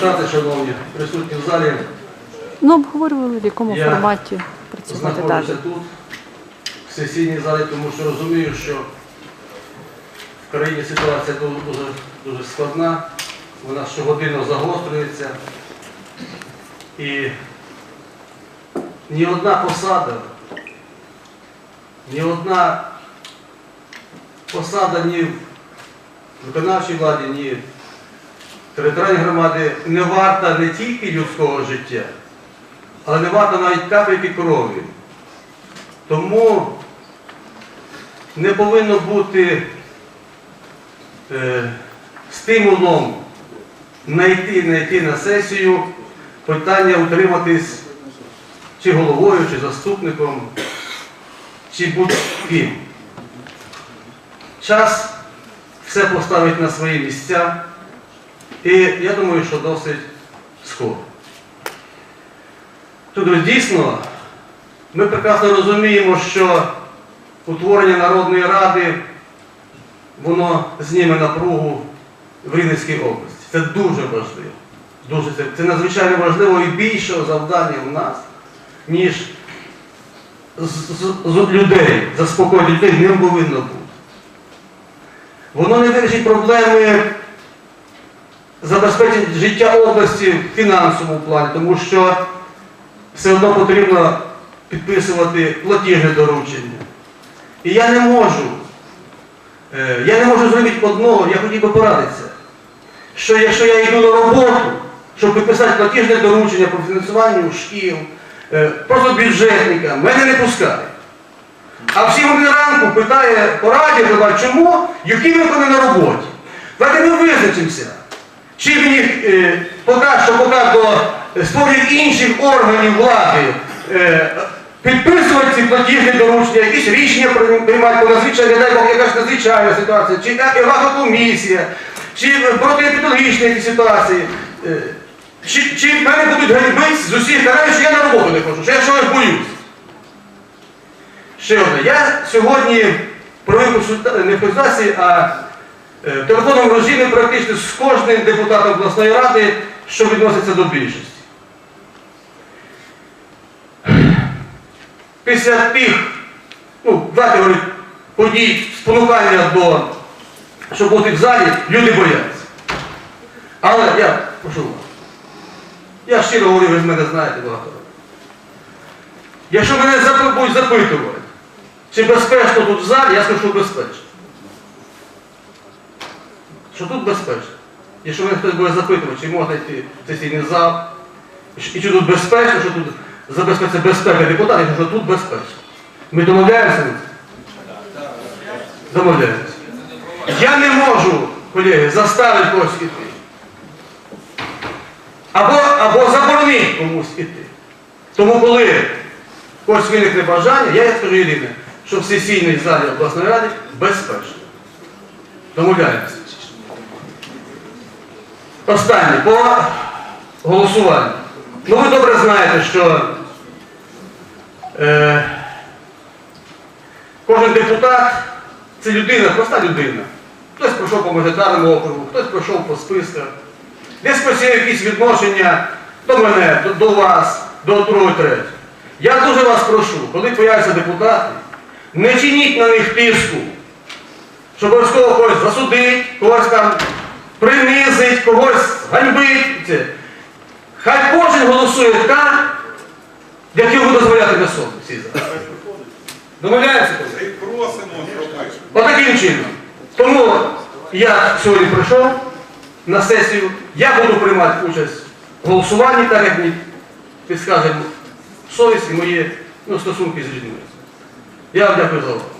депутати, шановні, присутні в залі, Ну, обговорювали, в якому Я форматі працювати далі. тут, в сесійній залі, тому що розумію, що в країні ситуація дуже, дуже, дуже складна, вона щогодинно загострюється. І ні одна посада, ні одна посада ні в виконавчій владі, ні в територіальній громаді не варта не тільки людського життя, але не варта навіть капельки крові. Тому не повинно бути е, стимулом знайти на сесію питання утриматись чи головою, чи заступником, чи будь-ким. Час все поставить на свої місця, і я думаю, що досить скоро. Тобто дійсно, ми прекрасно розуміємо, що утворення Народної Ради, воно зніме напругу в Рівненській області. Це дуже важливо. Дуже, це, це надзвичайно важливо і більшого завдання у нас, ніж з, з- з людей, заспокоїти людей не повинно бути. Воно не вирішить проблеми забезпечить життя області в фінансовому плані, тому що все одно потрібно підписувати платіжне доручення. І я не можу, е, я не можу зробити одного, я хотів би порадитися, що якщо я йду на роботу, щоб підписати платіжне доручення по фінансуванню шкіл, е, просто бюджетника, мене не пускають. А в 7 годин ранку питає по радіо, чому, які ви на роботі. Давайте ми визначимося. Чи мені е, поки що поки до створюють інших органів влади е, підписувати ці платіжні доручення, якісь рішення прийм- приймати по надзвичайній, не дай Бог, якась надзвичайна ситуація, чи комісія, чи протиепідологічні ситуації. Е, чи, мене будуть ганьбити з усіх каналів, що я на роботу не ходжу, що я чогось боюсь. Ще одне. Я сьогодні провів не консультації, а в телефонному режимі практично з кожним депутатом обласної ради, що відноситься до більшості. Після тих, ну, давайте говорити, подій, спонукання до, щоб бути в залі, люди бояться. Але я прошу вас. Я щиро говорю, ви з мене знаєте багато років. Якщо мене будуть запитувати, чи безпечно тут в залі, я скажу, що безпечно. Що тут безпечно. Якщо мене хтось буде запитувати, чи можна йти в сесійний зал, і чи тут безпечно, що тут забезпечиться безпека депутатів, що тут безпечно. Ми домовляємося? Домовляємося. Я не можу, колеги, заставити когось іти. Або, або заборонити комусь іти. Тому коли когось виникне бажання, я скажу єдине, що в сесійній залі обласної ради безпечно. Домовляємося. Останнє по голосуванню. Ну ви добре знаєте, що е, кожен депутат це людина, проста людина. Хтось пройшов по мажоритарному округу, хтось пройшов по списках. Десь посіяв якісь відношення до мене, до, до вас, до другого третього. Я дуже вас прошу, коли появляться депутати, не чиніть на них тиску, щоб обов'язково когось засудить, когось там принизить, когось ганьбить. Хай кожен голосує так, як йому дозволяти на зараз. Домовляємося? Отаким чином. Тому я сьогодні прийшов на сесію, я буду приймати участь в голосуванні, так як мені підскаже совість і мої ну, стосунки з людьми. Я вам дякую за увагу.